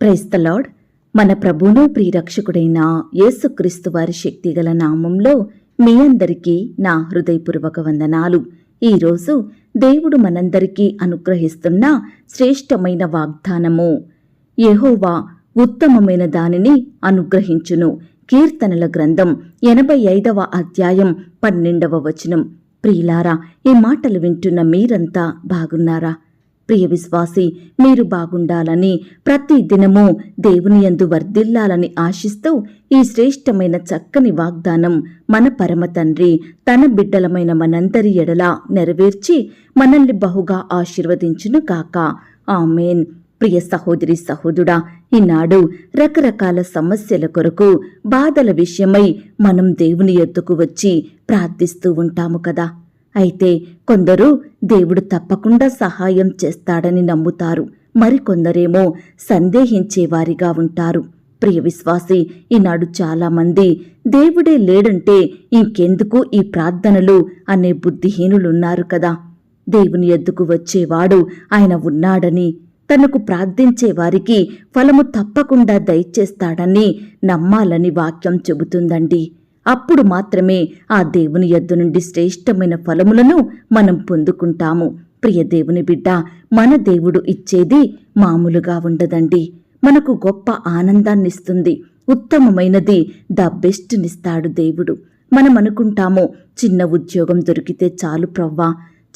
క్రైస్తలాడ్ మన ప్రభును ప్రియరక్షకుడైన యేసుక్రీస్తు వారి శక్తిగల నామంలో మీ అందరికీ నా హృదయపూర్వక వందనాలు. ఈరోజు దేవుడు మనందరికీ అనుగ్రహిస్తున్న శ్రేష్టమైన వాగ్దానము. యెహోవా ఉత్తమమైన దానిని అనుగ్రహించును. కీర్తనల గ్రంథం ఎనభై ఐదవ అధ్యాయం పన్నెండవ వచనం. ప్రియులారా ఈ మాటలు వింటున్న మీరంతా బాగున్నారా? ప్రియ విశ్వాసి మీరు బాగుండాలని ప్రతి దినము దేవుని యందు వర్ధిల్లాలని ఆశిస్తూ ఈ శ్రేష్టమైన చక్కని వాగ్దానం మన పరమ తండ్రి తన బిడ్డలమైన మనందరి ఎడలా నెరవేర్చి మనల్ని బహుగా ఆశీర్వదించును కాక ఆమెన్. ప్రియ సహోదరి సహోదుడా ఈనాడు రకరకాల సమస్యల కొరకు బాధల విషయమై మనం దేవుని ఎద్దుకు వచ్చి ప్రార్థిస్తూ ఉంటాము కదా. అయితే కొందరు దేవుడు తప్పకుండా సహాయం చేస్తాడని నమ్ముతారు. మరికొందరేమో సందేహించేవారిగా ఉంటారు. ప్రియ విశ్వాసి ఈనాడు చాలామంది దేవుడే లేడంటే ఇంకెందుకు ఈ ప్రార్థనలు అనే బుద్ధిహీనులున్నారు కదా. దేవుని ఎద్దుకు వచ్చేవాడు ఆయన ఉన్నాడని తనకు ప్రార్థించే వారికి ఫలము తప్పకుండా దయచేస్తాడని నమ్మాలని వాక్యం చెబుతుందండి. అప్పుడు మాత్రమే ఆ దేవుని యొద్ద నుండి శ్రేష్టమైన ఫలములను మనం పొందుకుంటాము. ప్రియ దేవుని బిడ్డ మన దేవుడు ఇచ్చేది మామూలుగా ఉండదండి. మనకు గొప్ప ఆనందాన్నిస్తుంది. ఉత్తమమైనది ద బెస్ట్నిస్తాడు దేవుడు. మనం అనుకుంటాము చిన్న ఉద్యోగం దొరికితే చాలు ప్రవ్వా.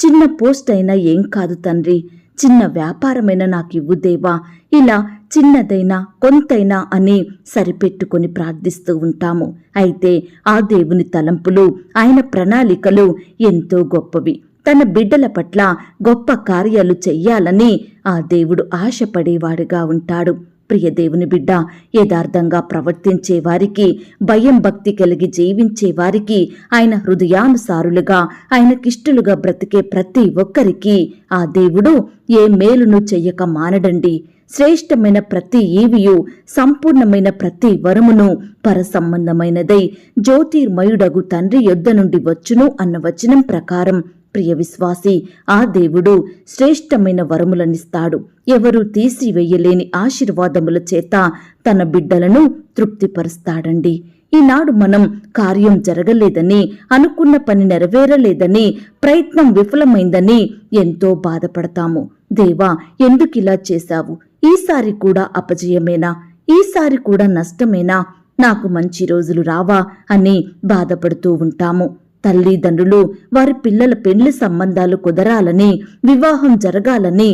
చిన్న పోస్ట్ అయినా ఏం కాదు తండ్రి. చిన్న వ్యాపారమైన ఇవ్వు దేవా. ఇలా చిన్నదైనా కొంతైనా అని సరిపెట్టుకొని ప్రార్థిస్తూ ఉంటాము. అయితే ఆ దేవుని తలంపులు ఆయన ప్రణాళికలు ఎంతో గొప్పవి. తన బిడ్డల పట్ల గొప్ప కార్యాలు చెయ్యాలని ఆ దేవుడు ఆశపడేవాడుగా ఉంటాడు. ప్రియ దేవుని బిడ్డ యథార్థంగా ప్రవర్తించే వారికి భయం భక్తి కలిగి జీవించే వారికి ఆయన హృదయానుసారులుగా ఆయనకిష్టులుగా బ్రతికే ప్రతి ఒక్కరికి ఆ దేవుడు ఏ మేలును చెయ్యక మానడండి. శ్రేష్టమైన ప్రతి ఈవియు సంపూర్ణమైన ప్రతి వరమును పరసంబంధమైనదై జ్యోతిర్మయుడగు తండ్రి యొద్ద నుండి వచ్చును అన్న వచనం ప్రకారం ప్రియ విశ్వాసి ఆ దేవుడు శ్రేష్టమైన వరములనిస్తాడు. ఎవరు తీసివేయలేని ఆశీర్వాదముల చేత తన బిడ్డలను తృప్తిపరుస్తాడండి. ఈనాడు మనం కార్యం జరగలేదని అనుకున్న పని నెరవేరలేదని ప్రయత్నం విఫలమైందని ఎంతో బాధపడతాము. దేవా ఎందుకిలా చేశావు? ఈసారి కూడా అపజయమేనా? ఈసారి కూడా నష్టమేనా? నాకు మంచి రోజులు రావా అని బాధపడుతూ ఉంటాము. తల్లిదండ్రులు వారి పిల్లల పెళ్ళి సంబంధాలు కుదరాలని వివాహం జరగాలని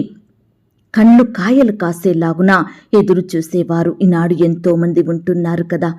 కళ్ళు కాయలు కాసేలాగున ఎదురు చూసేవారు. ఈనాడు ఎంతోమంది ఉంటున్నారు కదా.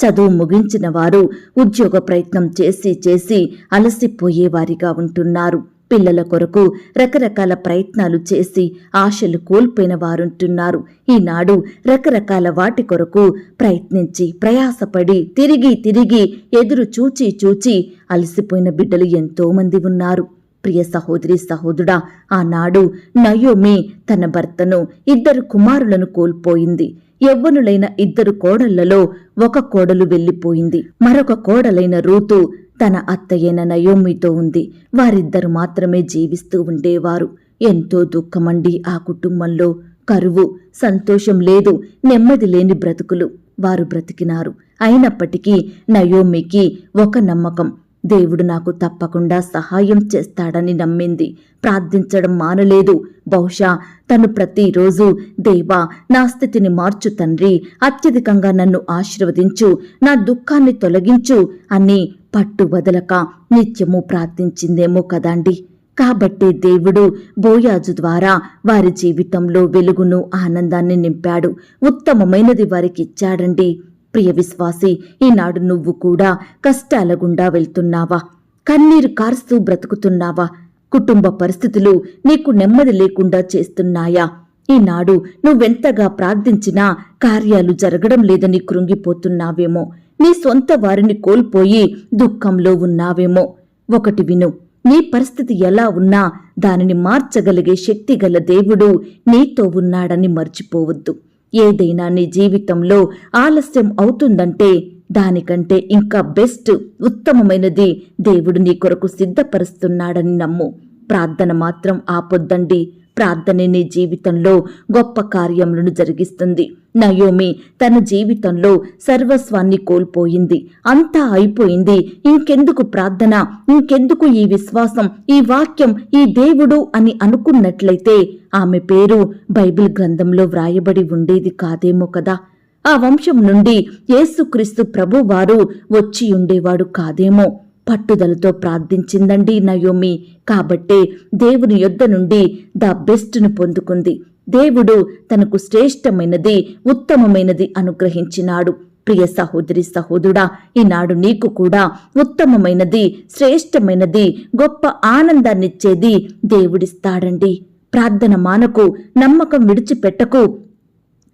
చదువు ముగించిన వారు ఉద్యోగ ప్రయత్నం చేసి చేసి అలసిపోయేవారిగా ఉంటున్నారు. పిల్లల కొరకు రకరకాల ప్రయత్నాలు చేసి ఆశలు కోల్పోయిన వారుంటున్నారు. ఈనాడు రకరకాల వాటి కొరకు ప్రయత్నించి ప్రయాసపడి తిరిగి తిరిగి ఎదురు చూచి చూచి అలసిపోయిన బిడ్డలు ఎంతో మంది ఉన్నారు. ప్రియ సహోదరి సహోదరుడా ఆనాడు నయోమి తన భర్తను ఇద్దరు కుమారులను కోల్పోయింది. యవ్వనులైన ఇద్దరు కోడళ్ళలో ఒక కోడలు వెళ్ళిపోయింది మరొక కోడలైన రూతు తన అత్తయ్యన నయోమితో ఉంది. వారిద్దరు మాత్రమే జీవిస్తూ ఉండేవారు. ఎంతో దుఃఖమండి ఆ కుటుంబంలో. కరువు సంతోషం లేదు. నెమ్మది లేని బ్రతుకులు. వారు బ్రతికినారు. అయినప్పటికీ నయోమికి ఒక నమ్మకం. దేవుడు నాకు తప్పకుండా సహాయం చేస్తాడని నమ్మింది. ప్రార్థించడం మానలేదు. బహుశా తను ప్రతిరోజు దేవా నా స్థితిని మార్చు తండ్రి. అత్యధికంగా నన్ను ఆశీర్వదించు. నా దుఃఖాన్ని తొలగించు అని పట్టు వదలక నిత్యము ప్రార్థించిందేమో కదండి. కాబట్టి దేవుడు బోయాజు ద్వారా వారి జీవితంలో వెలుగును ఆనందాన్ని నింపాడు. ఉత్తమమైనది వారికి ఇచ్చాడండి. ప్రియ విశ్వాసి ఈనాడు నువ్వు కూడా కష్టాల గుండా వెళ్తున్నావా? కన్నీరు కారుస్తూ బ్రతుకుతున్నావా? కుటుంబ పరిస్థితులు నీకు నెమ్మది లేకుండా చేస్తున్నాయా? ఈనాడు నువ్వెంతగా ప్రార్థించినా కార్యాలు జరగడం లేదని కృంగిపోతున్నావేమో. నీ సొంత వారిని కోల్పోయి దుఃఖంలో ఉన్నావేమో. ఒకటి విను నీ పరిస్థితి ఎలా ఉన్నా దానిని మార్చగలిగే శక్తి గల దేవుడు నీతో ఉన్నాడని మర్చిపోవద్దు. ఏదైనా నీ జీవితంలో ఆలస్యం అవుతుందంటే దానికంటే ఇంకా బెస్ట్ ఉత్తమమైనది దేవుడు నీ కొరకు సిద్ధపరుస్తున్నాడని నమ్ము. ప్రార్థన మాత్రం ఆపొద్దండి. ప్రార్థనే నీ జీవితంలో గొప్ప కార్యములను జరిగిస్తుంది. నయోమి తన జీవితంలో సర్వస్వాన్ని కోల్పోయింది. అంతా అయిపోయింది. ఇంకెందుకు ప్రార్థన? ఇంకెందుకు ఈ విశ్వాసం? ఈ వాక్యం ఈ దేవుడు అని అనుకున్నట్లయితే ఆమె పేరు బైబిల్ గ్రంథంలో వ్రాయబడి ఉండేది కాదేమో కదా. ఆ వంశం నుండి యేసుక్రీస్తు ప్రభువారు వచ్చి ఉండేవాడు కాదేమో? పట్టుదలతో ప్రార్థించిందండి నయోమి. కాబట్టే దేవుని యొద్ద నుండి ద బెస్ట్ను పొందుకుంది. దేవుడు తనకు శ్రేష్టమైనది ఉత్తమమైనది అనుగ్రహించినాడు. ప్రియ సహోదరి సహోదరుడా ఈనాడు నీకు కూడా ఉత్తమమైనది శ్రేష్టమైనది గొప్ప ఆనందాన్నిచ్చేది దేవుడిస్తాడండి. ప్రార్థన మానకు నమ్మకం విడిచిపెట్టకు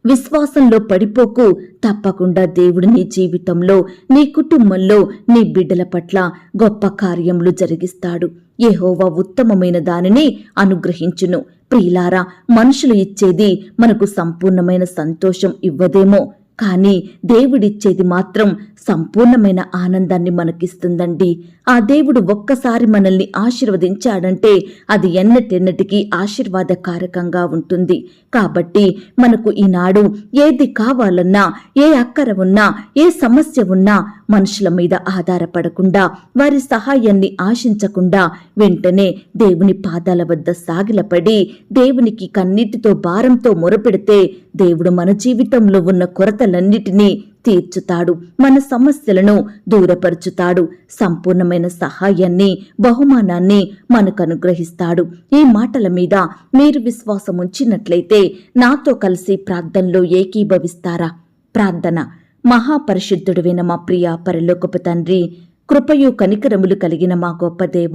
విశ్వాసంలో పడిపోకు. తప్పకుండా దేవుడు నీ జీవితంలో నీ కుటుంబంలో నీ బిడ్డల పట్ల గొప్ప కార్యములు జరిగిస్తాడు. ఏహోవా ఉత్తమమైన దానిని అనుగ్రహించును. ప్రియులారా మనుషులు ఇచ్చేది మనకు సంపూర్ణమైన సంతోషం ఇవ్వదేమో. కానీ దేవుడిచ్చేది మాత్రం సంపూర్ణమైన ఆనందాన్ని మనకిస్తుందండి. ఆ దేవుడు ఒక్కసారి మనల్ని ఆశీర్వదించాడంటే అది ఎన్నటెన్నటికీ ఆశీర్వాదకారకంగా ఉంటుంది. కాబట్టి మనకు ఈనాడు ఏది కావాలన్నా ఏ అక్కర ఉన్నా ఏ సమస్య ఉన్నా మనుషుల మీద ఆధారపడకుండా వారి సహాయాన్ని ఆశించకుండా వెంటనే దేవుని పాదాల వద్ద సాగిలపడి దేవునికి కన్నీటితో భారంతో మొరపెడితే దేవుడు మన జీవితంలో ఉన్న కొరతలన్నిటినీ తీర్చుతాడు మన సమస్యలను దూరపరుచుతాడు సంపూర్ణమైన సహాయాన్ని బహుమానాన్ని మనకు అనుగ్రహిస్తాడు. ఈ మాటల మీద మీరు విశ్వాసం ఉంచినట్లయితే నాతో కలిసి ప్రార్థనలో ఏకీభవిస్తారా? ప్రార్థన. మహాపరిశుద్ధుడువైన మా ప్రియ పరలోకపు తండ్రి కృపయు కనికరములు కలిగిన మా గొప్ప దేవ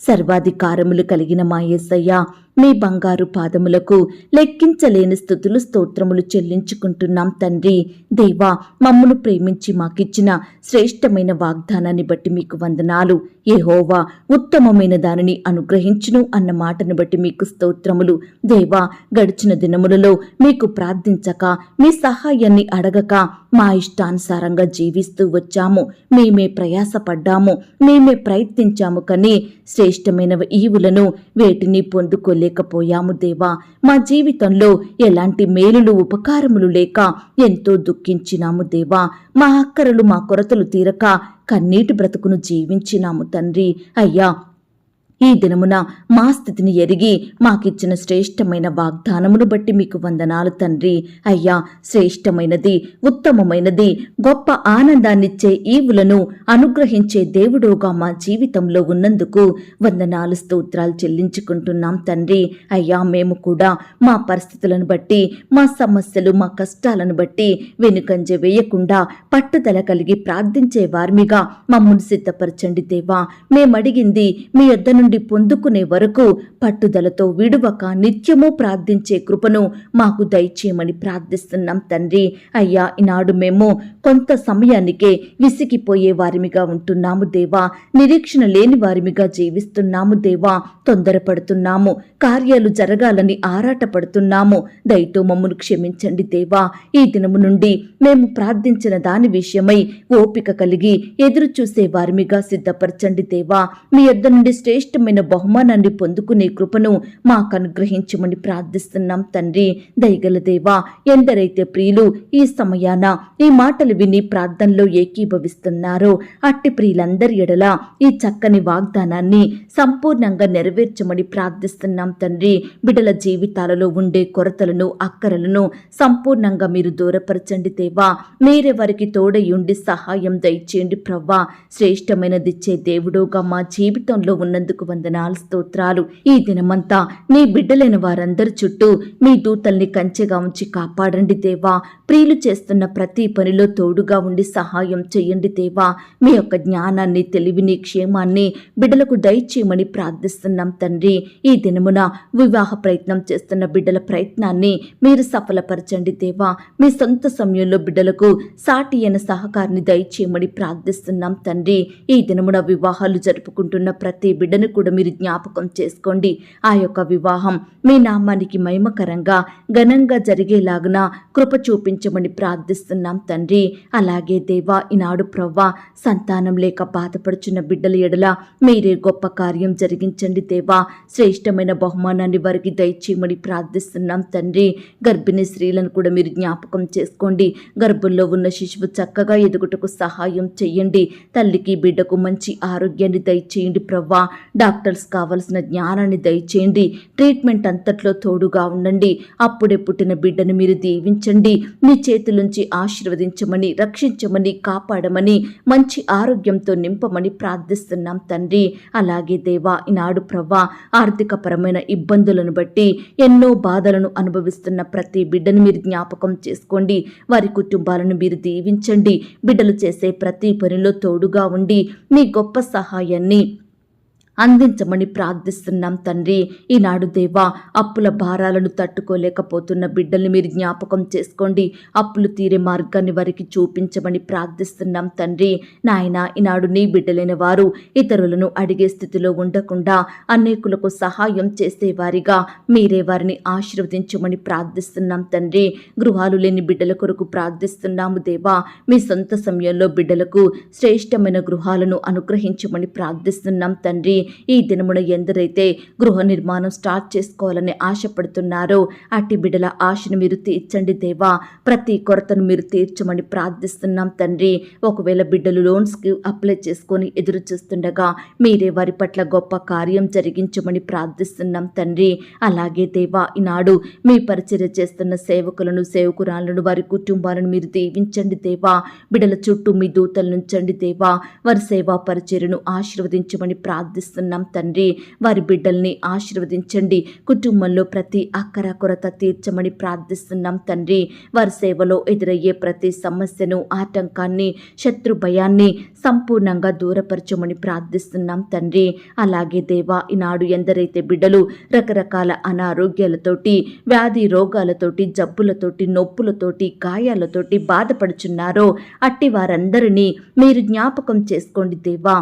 సర్వాధికారములు కలిగిన మా యేసయ్య మీ బంగారు పాదములకు లెక్కించలేని స్థుతులు స్తోత్రములు చెల్లించుకుంటున్నాం తండ్రి. దేవా మమ్మను ప్రేమించి మాకిచ్చిన శ్రేష్టమైన వాగ్దానాన్ని బట్టి మీకు వందనాలు. ఏహోవా ఉత్తమమైన దానిని అనుగ్రహించును అన్న మాటను బట్టి మీకు స్తోత్రములు. దేవా గడిచిన దినములలో మీకు ప్రార్థించక మీ సహాయాన్ని అడగక మా ఇష్టానుసారంగా జీవిస్తూ వచ్చాము. మేమే ప్రయాసపడ్డాము మేమే ప్రయత్నించాము కానీ శ్రేష్టమైన ఈవులను వేటిని చేయలేకపోయాము దేవా. మా జీవితంలో ఎలాంటి మేలులు ఉపకారములు లేక ఎంతో దుఃఖించినాము దేవా. మా అక్కరలు మా కొరతలు తీరక కన్నీటి బ్రతుకును జీవించినాము తండ్రి. అయ్యా ఈ దినమున మా స్థితిని ఎరిగి మాకిచ్చిన శ్రేష్టమైన వాగ్దానమును బట్టి మీకు వందనాలు తండ్రి. అయ్యా శ్రేష్టమైనది ఉత్తమమైనది గొప్ప ఆనందాన్నిచ్చే ఈవులను అనుగ్రహించే దేవుడుగా మా జీవితంలో ఉన్నందుకు వందనాలు స్తోత్రాలు చెల్లించుకుంటున్నాం తండ్రి. అయ్యా మేము కూడా మా పరిస్థితులను బట్టి మా సమస్యలు మా కష్టాలను బట్టి వెనుకంజ వేయకుండా పట్టుదల కలిగి ప్రార్థించే వారిమిగా మమ్మల్ని సిద్ధపరచండి దేవా. మేమడిగింది మీ యొద్ద నుండి పొందుకునే వరకు పట్టుదలతో విడువక నిత్యము ప్రార్థించే కృపను మాకు దయచేయమని ప్రార్థిస్తున్నాం తండ్రి. అయ్యా ఈనాడు మేము కొంత సమయానికే విసిగిపోయే వారిమిగా ఉంటున్నాము దేవా. నిరీక్షణ లేని వారిమిగా జీవిస్తున్నాము దేవా. తొందరపడుతున్నాము. కార్యాలు జరగాలని ఆరాటపడుతున్నాము. దయతో మమ్మను క్షమించండి దేవా. ఈ దినము నుండి మేము ప్రార్థించిన దాని విషయమై ఓపిక కలిగి ఎదురు చూసే వారిమిగా సిద్ధపరచండి దేవా. మీ యొద్ద నుండి శ్రేష్టమైన బహుమానాన్ని పొందుకునే కృపను మాకు అనుగ్రహించమని ప్రార్థిస్తున్నాం తండ్రి. దయగల దేవా ఎందరైతే ప్రియులు ఈ సమయాన ఈ మాటలు విని ప్రార్థనలో ఏకీభవిస్తున్నారో అట్టి ప్రియులందరి ఎడల ఈ చక్కని వాగ్దానాన్ని సంపూర్ణంగా నెరవేర్చమని ప్రార్థిస్తున్నాం తండ్రి. బిడల జీవితాలలో ఉండే కొరతలను అక్కరలను సంపూర్ణంగా మీరు దూరపరచండి దేవా. మీరే వారికి తోడయుండి సహాయం దయచేయండి ప్రవ్వా. శ్రేష్టమైనదిచ్చే దేవుడుగా మా జీవితంలో ఉన్నందుకు వందనాలు స్తోత్రాలు. ఈ దినమంతా నీ బిడ్డలైన వారందరి చుట్టూ మీ దూతల్ని కంచెగా ఉంచి కాపాడండి దేవా. ప్రియులు చేస్తున్న ప్రతి పనిలో తోడుగా ఉండి సహాయం చేయండి దేవా. మీ యొక్క జ్ఞానాన్ని తెలివిని క్షేమాన్ని బిడ్డలకు దయచేయమని ప్రార్థిస్తున్నాం తండ్రి. ఈ దినమున వివాహ ప్రయత్నం చేస్తున్న బిడ్డల ప్రయత్నాన్ని మీరు సఫలపరచండి దేవా. మీ సొంత సమయంలో బిడ్డలకు సాటి అయిన సహకారిని దయచేయమని ప్రార్థిస్తున్నాం తండ్రి. ఈ దినమున వివాహాలు జరుపుకుంటున్న ప్రతి బిడ్డను కూడా మీరు జ్ఞాపకం చేసుకోండి. ఆ యొక్క వివాహం మీ నామానికి మహిమకరంగా ఘనంగా జరిగేలాగున కృప చూపించమని ప్రార్థిస్తున్నాం తండ్రి. అలాగే దేవా ఈనాడు ప్రవ్వా సంతానం లేక బాధపడుచున్న బిడ్డల ఎడల మీరే గొప్ప కార్యం జరిగించండి దేవా. శ్రేష్టమైన బహుమానాన్ని వారికి దయచేయమని ప్రార్థిస్తున్నాం తండ్రి. గర్భిణీ స్త్రీలను కూడా మీరు జ్ఞాపకం చేసుకోండి. గర్భంలో ఉన్న శిశువు చక్కగా ఎదుగుటకు సహాయం చేయండి. తల్లికి బిడ్డకు మంచి ఆరోగ్యాన్ని దయచేయండి ప్రవ్వా. డాక్టర్స్ కావలసిన జ్ఞానాన్ని దయచేయండి. ట్రీట్మెంట్ అంతట్లో తోడుగా ఉండండి. అప్పుడే పుట్టిన బిడ్డను మీరు దీవించండి. మీ చేతులుంచి ఆశీర్వదించమని రక్షించమని కాపాడమని మంచి ఆరోగ్యంతో నింపమని ప్రార్థిస్తున్నాం తండ్రి. అలాగే దేవా ఈనాడు ప్రవ్వా ఆర్థికపరమైన ఇబ్బందులను బట్టి ఎన్నో బాధలను అనుభవిస్తున్న ప్రతి బిడ్డను మీరు జ్ఞాపకం చేసుకోండి. వారి కుటుంబాలను మీరు దీవించండి. బిడ్డలు చేసే ప్రతి పనిలో తోడుగా ఉండి మీ గొప్ప సహాయాన్ని అందించమని ప్రార్థిస్తున్నాం తండ్రి. ఈనాడు దేవా అప్పుల భారాలను తట్టుకోలేకపోతున్న బిడ్డల్ని మీరు జ్ఞాపకం చేసుకోండి. అప్పులు తీరే మార్గాన్ని వారికి చూపించమని ప్రార్థిస్తున్నాం తండ్రి. నాయన ఈనాడు నీ బిడ్డలైన వారు ఇతరులను అడిగే స్థితిలో ఉండకుండా అనేకులకు సహాయం చేసేవారిగా మీరే వారిని ఆశీర్వదించమని ప్రార్థిస్తున్నాం తండ్రి. గృహాలు లేని బిడ్డల కొరకు ప్రార్థిస్తున్నాము దేవా. మీ సొంత సమయంలో బిడ్డలకు శ్రేష్టమైన గృహాలను అనుగ్రహించమని ప్రార్థిస్తున్నాం తండ్రి. ఈ దినమున ఎందరైతే గృహ నిర్మాణం స్టార్ట్ చేసుకోవాలని ఆశపడుతున్నారో అట్టి బిడ్డల ఆశను మీరు తీర్చండి దేవా. ప్రతి కొరతను మీరు తీర్చమని ప్రార్థిస్తున్నాం తండ్రి. ఒకవేళ బిడ్డలు లోన్స్కి అప్లై చేసుకొని ఎదురు చూస్తుండగా మీరే వారి పట్ల గొప్ప కార్యం జరిగించమని ప్రార్థిస్తున్నాం తండ్రి. అలాగే దేవా ఈనాడు మీ పరిచర్య చేస్తున్న సేవకులను సేవకురాలను వారి కుటుంబాలను మీరు దీవించండి దేవా. బిడ్డల చుట్టూ మీ దూతలు నుంచండి దేవా. వారి సేవా పరిచర్యను ఆశీర్వదించమని ప్రార్థిస్తున్నాం తండ్రి. వారి బిడ్డల్ని ఆశీర్వదించండి. కుటుంబంలో ప్రతి అక్కర కొరత తీర్చమని ప్రార్థిస్తున్నాం తండ్రి. వారి సేవలో ఎదురయ్యే ప్రతి సమస్యను ఆటంకాన్ని శత్రు భయాన్ని సంపూర్ణంగా దూరపరచమని ప్రార్థిస్తున్నాం తండ్రి. అలాగే దేవా ఈనాడు ఎందరైతే బిడ్డలు రకరకాల అనారోగ్యాలతోటి వ్యాధి రోగాలతోటి జబ్బులతోటి నొప్పులతోటి గాయాలతోటి బాధపడుచున్నారో అట్టి వారందరినీ మీరు జ్ఞాపకం చేసుకోండి దేవా.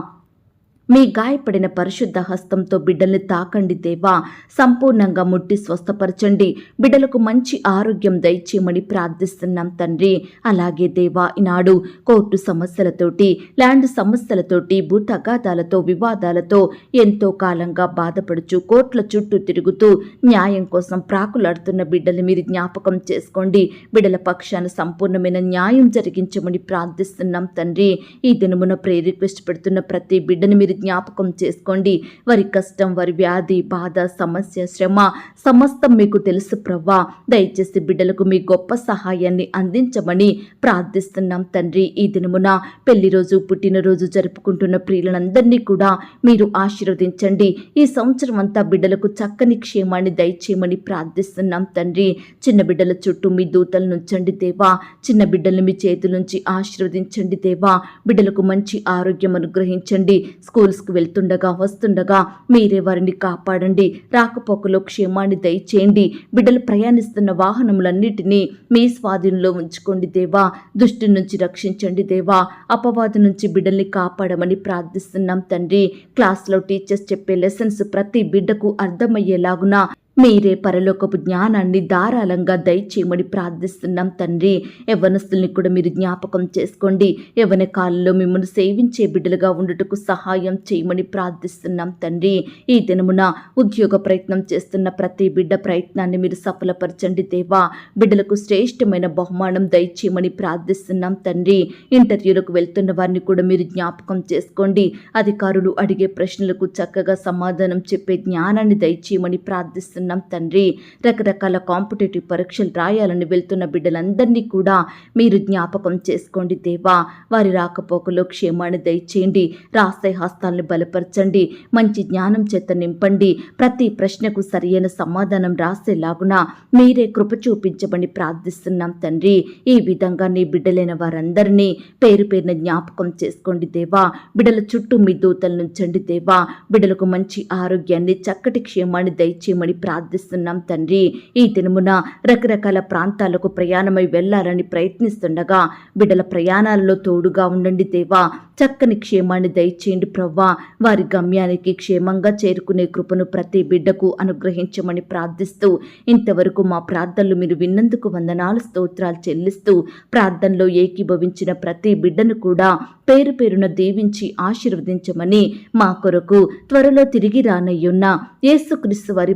మీ గాయపడిన పరిశుద్ధ హస్తంతో బిడ్డల్ని తాకండి దేవా. సంపూర్ణంగా ముట్టి స్వస్థపరచండి. బిడ్డలకు మంచి ఆరోగ్యం దయచేయమని ప్రార్థిస్తున్నాం తండ్రి. అలాగే దేవా ఈనాడు కోర్టు సమస్యలతోటి ల్యాండ్ సమస్యలతోటి భూ తగాదాలతో వివాదాలతో ఎంతో కాలంగా బాధపడుచు కోర్టుల చుట్టూ తిరుగుతూ న్యాయం కోసం ప్రాకులాడుతున్న బిడ్డలు మీరు జ్ఞాపకం చేసుకోండి. బిడ్డల పక్షాన సంపూర్ణమైన న్యాయం జరిగించమని ప్రార్థిస్తున్నాం తండ్రి. ఈ దినమున ప్రే రిక్వెస్ట్ పెడుతున్న ప్రతి బిడ్డని మీరు జ్ఞాపకం చేసుకోండి. వారి కష్టం వారి వ్యాధి బాధ సమస్య శ్రమ సమస్తం మీకు తెలుసు ప్రవ్వా. దయచేసి బిడ్డలకు మీ గొప్ప సహాయాన్ని అందించమని ప్రార్థిస్తున్నాం తండ్రి. ఈ దినమున పెళ్ళి రోజు పుట్టినరోజు జరుపుకుంటున్న ప్రియులందరినీ కూడా మీరు ఆశీర్వదించండి. ఈ సంవత్సరం అంతా బిడ్డలకు చక్కని క్షేమాన్ని దయచేయమని ప్రార్థిస్తున్నాం తండ్రి. చిన్న బిడ్డల చుట్టూ మీ దూతలు నుంచండి దేవా. చిన్న బిడ్డలను మీ చేతుల నుంచి ఆశీర్వదించండి దేవా. బిడ్డలకు మంచి ఆరోగ్యం అనుగ్రహించండి. స్కూల్స్కి వెళ్తుండగా వస్తుండగా మీరే వారిని కాపాడండి. రాకపోకలో క్షేమాన్ని దయచేయండి. బిడ్డలు ప్రయాణిస్తున్న వాహనములన్నిటినీ మీ స్వాధీనంలో ఉంచుకోండి దేవా. దుష్టి నుంచి రక్షించండి దేవా. అపవాదు నుంచి బిడ్డల్ని కాపాడమని ప్రార్థిస్తున్నాం తండ్రి. క్లాస్లో టీచర్స్ చెప్పే లెసన్స్ ప్రతి బిడ్డకు అర్థమయ్యేలాగున మీరే పరలోకపు జ్ఞానాన్ని ధారాళంగా దయచేయమని ప్రార్థిస్తున్నాం తండ్రి. యవ్వనస్తుల్ని కూడా మీరు జ్ఞాపకం చేసుకోండి. యవన కాలంలో మిమ్మల్ని సేవించే బిడ్డలుగా ఉండుటకు సహాయం చేయమని ప్రార్థిస్తున్నాం తండ్రి. ఈ దినమున ఉద్యోగ ప్రయత్నం చేస్తున్న ప్రతి బిడ్డ ప్రయత్నాన్ని మీరు సఫలపరచండి దేవా. బిడ్డలకు శ్రేష్టమైన బహుమానం దయచేయమని ప్రార్థిస్తున్నాం తండ్రి. ఇంటర్వ్యూలకు వెళ్తున్న వారిని కూడా మీరు జ్ఞాపకం చేసుకోండి. అధికారులు అడిగే ప్రశ్నలకు చక్కగా సమాధానం చెప్పే జ్ఞానాన్ని దయచేయమని ప్రార్థిస్తున్నాం తండ్రి. రకరకాల కాంపిటేటివ్ పరీక్షలు రాయాలని వెళ్తున్న బిడ్డలందరినీ కూడా మీరు జ్ఞాపకం చేసుకోండి దేవా. వారి రాకపోకలో క్షేమాన్ని దయచేయండి. రాసే హస్తాలను బలపరచండి. మంచి జ్ఞానం చేత నింపండి. ప్రతి ప్రశ్నకు సరియైన సమాధానం రాసేలాగున మీరే కృప చూపించమని ప్రార్థిస్తున్నాం తండ్రి. ఈ విధంగా నీ బిడ్డలైన వారందరినీ పేరు పేరున జ్ఞాపకం చేసుకోండి దేవా. బిడ్డల చుట్టూ మీ దూతలు నుంచండి దేవా. బిడ్డలకు మంచి ఆరోగ్యాన్ని చక్కటి క్షేమాన్ని దయచేయమని ప్రార్థి ప్రార్థిస్తున్నాం తండ్రి. ఈ దినమున రకరకాల ప్రాంతాలకు ప్రయాణమై వెళ్ళాలని ప్రయత్నిస్తుండగా బిడ్డల ప్రయాణాలలో తోడుగా ఉండండి దేవా. చక్కని క్షేమాన్ని దయచేయండి ప్రవ్వా. వారి గమ్యానికి క్షేమంగా చేరుకునే కృపను ప్రతి బిడ్డకు అనుగ్రహించమని ప్రార్థిస్తూ ఇంతవరకు మా ప్రార్థనలు మీరు విన్నందుకు వందనాలు స్తోత్రాలు చెల్లిస్తూ ప్రార్థనలో ఏకీభవించిన ప్రతి బిడ్డను కూడా పేరు పేరున దీవించి ఆశీర్వదించమని మా కొరకు త్వరలో తిరిగి రానయ్యున్న యేసుక్రీస్తు వారి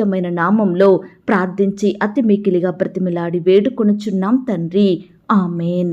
పరిశుద్ధమైన నామంలో ప్రార్థించి అతి మికిలిగా బ్రతిమిలాడి వేడుకొనుచున్నాం తండ్రి. ఆమెన్.